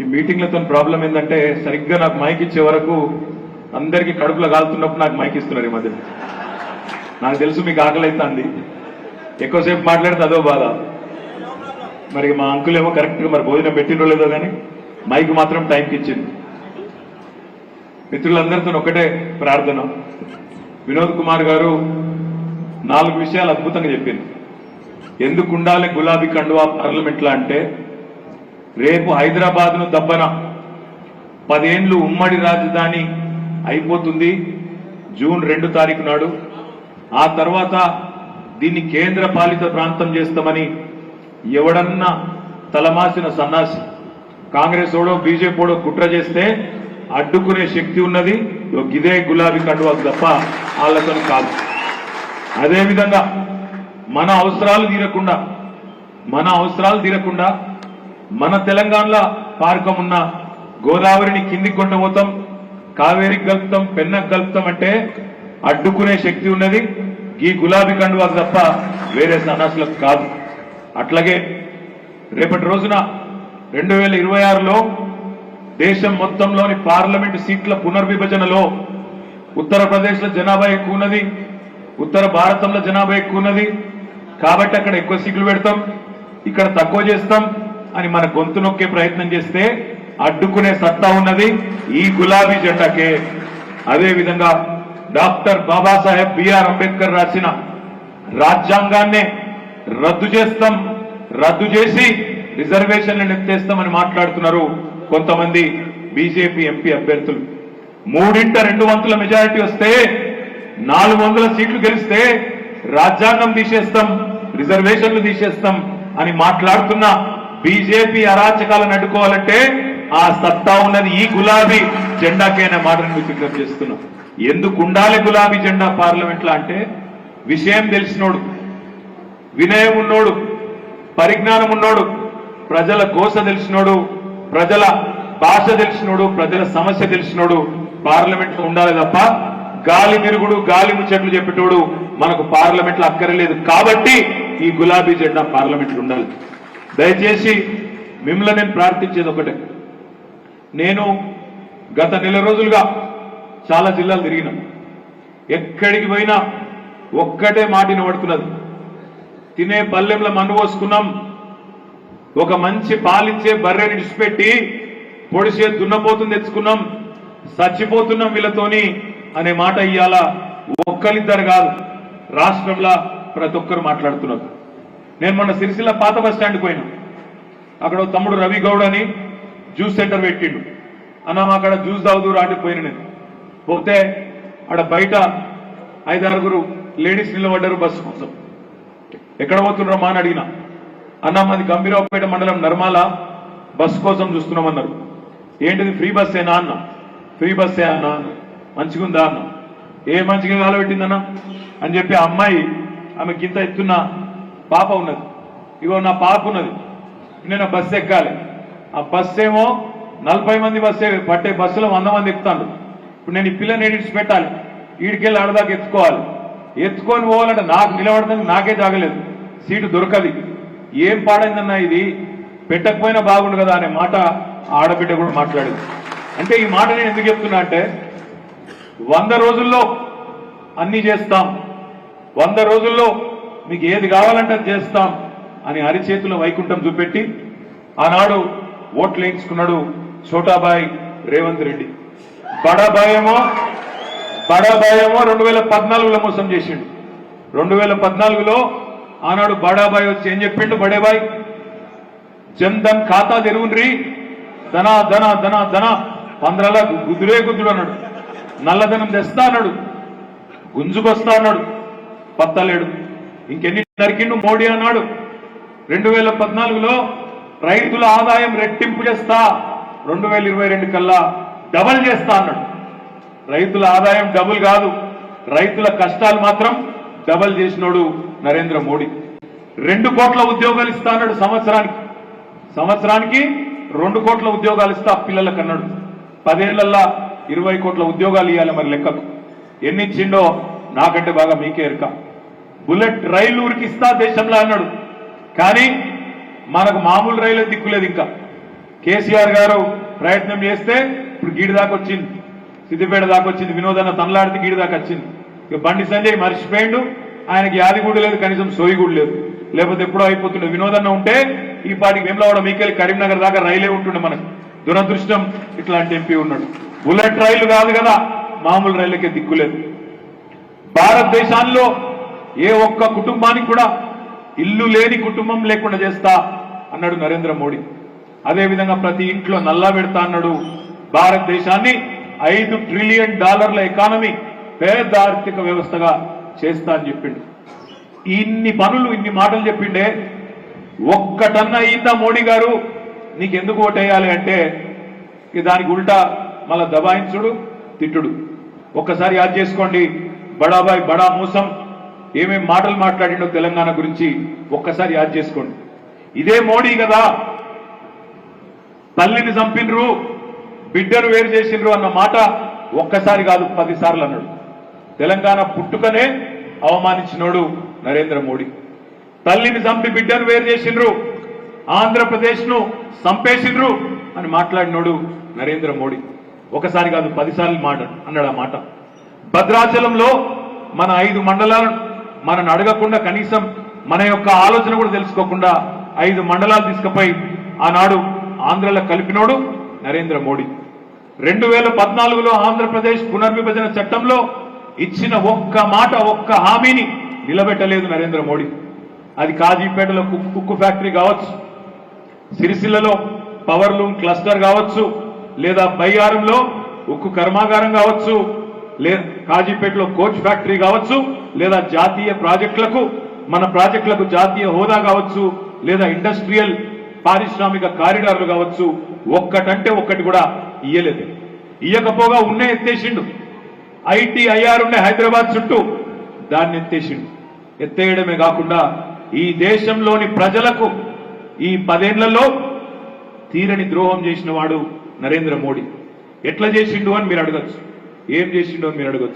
ఈ మీటింగ్లతో ప్రాబ్లం ఏంటంటే సరిగ్గా నాకు మైక్ ఇచ్చే వరకు అందరికీ కడుపులో కాలుతున్నప్పుడు నాకు మైక్ ఇస్తున్నారు ఈ మధ్య నాకు తెలుసు మీకు ఆకలి అవుతుంది ఎక్కువసేపు మాట్లాడితే అదో బాధ. మరి మా అంకుల్ ఏమో కరెక్ట్గా మరి భోజనం పెట్టినో లేదో కానీ మైక్ మాత్రం టైంకి ఇచ్చింది. మిత్రులందరితో ఒకటే ప్రార్థన. వినోద్ కుమార్ గారు నాలుగు విషయాలు అద్భుతంగా చెప్పింది. ఎందుకు ఉండాలి గులాబీ కండువా పార్లమెంట్లో అంటే రేపు హైదరాబాద్ను దబ్బన పదేండ్లు ఉమ్మడి రాజధాని అయిపోతుంది జూన్ రెండు తారీఖు నాడు. ఆ తర్వాత దీన్ని కేంద్ర పాలిత ప్రాంతం చేస్తామని ఎవడన్నా తలమాసిన సన్నాసి కాంగ్రెస్ ఓడో బీజేపీ కుట్ర చేస్తే అడ్డుకునే శక్తి ఉన్నది. ఇదే గిదే గులాబీ కండువాకు తప్ప వాళ్ళతో కాదు. అదేవిధంగా మన అవసరాలు తీరకుండా మన అవసరాలు తీరకుండా మన తెలంగాణలో పార్కం ఉన్న గోదావరిని కిందికి కొండపోతాం కావేరికి కలుపుతాం పెన్నకు కలుపుతాం అంటే అడ్డుకునే శక్తి ఉన్నది. ఈ గులాబీ కండువా తప్ప వేరే సన్నాసులకు కాదు. అట్లాగే రేపటి రోజున రెండు వేల ఇరవై ఆరులో దేశం మొత్తంలోని పార్లమెంటు సీట్ల పునర్విభజనలో ఉత్తరప్రదేశ్లో జనాభా ఎక్కువ ఉన్నది ఉత్తర భారతంలో జనాభా ఎక్కువ ఉన్నది కాబట్టి అక్కడ ఎక్కువ సీట్లు పెడతాం ఇక్కడ తక్కువ చేస్తాం. అని మన గొంతు నొక్కే ప్రయత్నం చేస్తే అడ్డుకునే సత్తా ఉన్నది ఈ గులాబీ జెండాకే. అదే విధంగా డాక్టర్ బాబాసాహెబ్ బిఆర్ అంబేద్కర్ రాసిన రాజ్యాంగాన్నే రద్దు చేస్తాం రద్దు చేసి రిజర్వేషన్లను ఎత్తేస్తామని మాట్లాడుతున్నారు కొంతమంది బీజేపీ ఎంపీ అభ్యర్థులు. మూడింట రెండు వంతుల మెజారిటీ వస్తే నాలుగు వందల సీట్లు గెలిస్తే రాజ్యాంగం తీసేస్తాం రిజర్వేషన్లు తీసేస్తాం అని మాట్లాడుతున్నా బీజేపీ అరాచకాలను అడ్డుకోవాలంటే ఆ సత్తా ఉన్నది ఈ గులాబీ జెండాకైనా మాటను మీకు విజ్ఞప్తి చేస్తున్నాం. ఎందుకు ఉండాలి గులాబీ జెండా పార్లమెంట్ అంటే విషయం తెలిసినోడు వినయం ఉన్నోడు పరిజ్ఞానం ఉన్నోడు ప్రజల కోస తెలిసినోడు ప్రజల భాష తెలిసినోడు ప్రజల సమస్య తెలిసినోడు పార్లమెంట్లో ఉండాలి తప్ప గాలి మిరుగుడు గాలి ముచ్చట్లు చెప్పేటోడు మనకు పార్లమెంట్లో అక్కరలేదు కాబట్టి ఈ గులాబీ జెండా పార్లమెంట్లో ఉండాలి. దయచేసి మిమ్మల్ని నేను ప్రార్థించేది ఒకటే. నేను గత నెల రోజులుగా చాలా జిల్లాలు తిరిగినా. ఎక్కడికి పోయినా ఒక్కటే మాట వినబడుతున్నది. తినే పల్లెంలో మన్ను పోసుకున్నాం. ఒక మంచి పాలిచ్చే బర్రెని విడిచిపెట్టి పొడిసే దున్నపోతుంది తెచ్చుకున్నాం. చచ్చిపోతున్నాం వీళ్ళతోని అనే మాట ఇయ్యాల ఒక్కరిద్దరు కాదు రాష్ట్రంలో ప్రతి ఒక్కరు మాట్లాడుతున్నారు. నేను మొన్న సిరిసిల్ల పాత బస్ స్టాండ్కి పోయినా. అక్కడ తమ్ముడు రవి గౌడ్ అని జ్యూస్ సెంటర్ పెట్టిండు. అన్న మా అక్కడ జ్యూస్ తాగుదూ రాంటి పోయిన నేను. పోతే ఆడ బయట ఐదారుగురు లేడీస్ నిలబడ్డారు బస్సు కోసం. ఎక్కడ పోతున్నారో మా అని అడిగిన. అన్న మాది గంభీరావుపేట మండలం నర్మాల బస్సు కోసం చూస్తున్నామన్నారు. ఏంటిది ఫ్రీ బస్సేనా అన్న? ఫ్రీ బస్సే అన్న మంచిగుందా అన్న? ఏ మంచిగా కాలబెట్టిందన్న? అని చెప్పి ఆ అమ్మాయి ఆమె గింత ఎత్తున్న పాప ఉన్నది. ఇగో నా పాప ఉన్నది. నేను బస్సు ఎక్కాలి. ఆ బస్సు ఏమో నలభై మంది బస్సు పట్టే బస్సులో వంద మంది ఎక్కుతాడు ఇప్పుడు నేను ఈ పిల్లని ఎడిట్స్ పెట్టాలి. వీడికెళ్ళి ఆడదాకా ఎత్తుకోవాలి. ఎత్తుకొని పోవాలంటే నాకు నిలబడడానికి నాకే జాగలేదు. సీటు దొరకది. ఏం పాడైందన్న ఇది? పెట్టకపోయినా బాగుండు కదా అనే మాట ఆడబిడ్డ కూడా మాట్లాడింది. అంటే ఈ మాట నేను ఎందుకు చెప్తున్నా అంటే వంద రోజుల్లో అన్ని చేస్తాం. వంద రోజుల్లో మీకు ఏది కావాలంటే అది చేస్తాం అని అరిచేతిలో వైకుంఠం చూపెట్టి ఆనాడు ఓట్లు వేయించుకున్నాడు చోటాబాయ్ రేవంత్ రెడ్డి. బడాబాయ్ బడాబాయేమో రెండు వేల పద్నాలుగులో మోసం చేసిండు. రెండు వేల పద్నాలుగులో ఆనాడు బడాబాయ్ వచ్చి ఏం చెప్పిండు? బడేబాయ్ జన్ధన్ ఖాతా తెరువుండ్రి. ధన ధన ధన ధన. పంద్రల గుద్దురే గుద్దుడు అన్నాడు. నల్లధనం తెస్తా అన్నాడు. గుంజుకొస్తా అన్నాడు. పత్తలేడు. ఇంకెన్ని నరికిండు మోడీ అన్నాడు. రెండు వేల పద్నాలుగులో రైతుల ఆదాయం రెట్టింపు చేస్తా రెండు వేల ఇరవై రెండు కల్లా డబల్ చేస్తా అన్నాడు. రైతుల ఆదాయం డబుల్ కాదు రైతుల కష్టాలు మాత్రం డబల్ చేసినోడు నరేంద్ర మోడీ. రెండు కోట్ల ఉద్యోగాలు ఇస్తా అన్నాడు సంవత్సరానికి. సంవత్సరానికి రెండు కోట్ల ఉద్యోగాలు ఇస్తా పిల్లలకు అన్నాడు. పదేళ్ళల్లా ఇరవై కోట్ల ఉద్యోగాలు ఇవ్వాలి మరి లెక్కకు. ఎన్నిచ్చిండో నాకంటే బాగా మీకే ఎరుక. బుల్లెట్ రైలు ఉరికిస్తా దేశంలో అన్నాడు. కానీ మనకు మామూలు రైలు దిక్కులేదు ఇంకా. కేసీఆర్ గారు ప్రయత్నం చేస్తే ఇప్పుడు గీడి దాకా వచ్చింది. సిద్దిపేట దాకా వచ్చింది. వినోదన్న తనలాడితే గీడి దాకా వచ్చింది. ఇక బండి సంజయ్ మర్చిపోయిండు. ఆయనకి యాది కూడా లేదు కనీసం సోయి కూడా లేదు. లేకపోతే ఎప్పుడో అయిపోతుండే. వినోదన్న ఉంటే ఈ పాటికి వేములవాడ మీకెళ్ళి కరీంనగర్ దాకా రైలే ఉంటుండే మనకు. దురదృష్టం ఇట్లాంటి ఎంపీ ఉన్నాడు. బుల్లెట్ రైలు కాదు కదా మామూలు రైళ్ళకే దిక్కులేదు. భారతదేశంలో ఏ ఒక్క కుటుంబానికి కూడా ఇల్లు లేని కుటుంబం లేకుండా చేస్తా అన్నాడు నరేంద్ర మోడీ. అదేవిధంగా ప్రతి ఇంట్లో నల్లా పెడతా అన్నాడు భారతదేశాన్ని. ఐదు ట్రిలియన్ డాలర్ల ఎకానమీ పేద ఆర్థిక వ్యవస్థగా చేస్తా అని చెప్పిండు. ఇన్ని పనులు ఇన్ని మాటలు చెప్పిండే. ఒక్కటన్నా అయిందా మోడీ గారు? నీకెందుకు ఓటేయాలి అంటే దానికి ఉల్టా మళ్ళా దబాయించుడు తిట్టుడు. ఒక్కసారి యాద్ చేసుకోండి. బడాబాయ్ బడా మోసం. ఏమేం మాటలు మాట్లాడిండో తెలంగాణ గురించి ఒక్కసారి యాద్ చేసుకోండి. ఇదే మోడీ కదా. తల్లిని చంపినరు బిడ్డను వేరు చేసిండ్రు అన్న మాట ఒక్కసారి కాదు పది సార్లు అన్నాడు. తెలంగాణ పుట్టుకనే అవమానించినోడు నరేంద్ర మోడీ. తల్లిని చంపి బిడ్డను వేరు చేసిండ్రు ఆంధ్రప్రదేశ్ను అని మాట్లాడినోడు నరేంద్ర మోడీ. ఒకసారి కాదు పదిసార్లు మాట అన్నాడు ఆ మాట. భద్రాచలంలో మన ఐదు మండలాలను మనను అడగకుండా కనీసం మన యొక్క ఆలోచన కూడా తెలుసుకోకుండా ఐదు మండలాలు తీసుకుపోయి ఆనాడు ఆంధ్రలో కలిపినోడు నరేంద్ర మోడీ. రెండు వేల పద్నాలుగులో ఆంధ్రప్రదేశ్ పునర్విభజన చట్టంలో ఇచ్చిన ఒక్క మాట ఒక్క హామీని నిలబెట్టలేదు నరేంద్ర మోడీ. అది కాజీపేటలో కుక్కు కుక్కు ఫ్యాక్టరీ కావచ్చు సిరిసిల్లలో పవర్ లూమ్ క్లస్టర్ కావచ్చు లేదా బయ్యారంలో ఉక్కు కర్మాగారం కావచ్చు లే కాజీపేటలో కోచ్ ఫ్యాక్టరీ కావచ్చు లేదా జాతీయ ప్రాజెక్టులకు మన ప్రాజెక్టులకు జాతీయ హోదా కావచ్చు లేదా ఇండస్ట్రియల్ పారిశ్రామిక కారిడార్లు కావచ్చు ఒక్కటంటే ఒక్కటి కూడా ఇయ్యలేదు. ఇయ్యకపోగా ఉన్నే ఎత్తేసిండు. ఐటీఐఆర్ ఉండే హైదరాబాద్ చుట్టూ దాన్ని ఎత్తేసిండు. ఎత్తేయడమే కాకుండా ఈ దేశంలోని ప్రజలకు ఈ పదేళ్ళలో తీరని ద్రోహం చేసిన వాడు నరేంద్ర మోడీ. ఎట్లా చేసిండు అని మీరు అడగచ్చు. ఏం చేసిండో మీరు అడగచ్చు.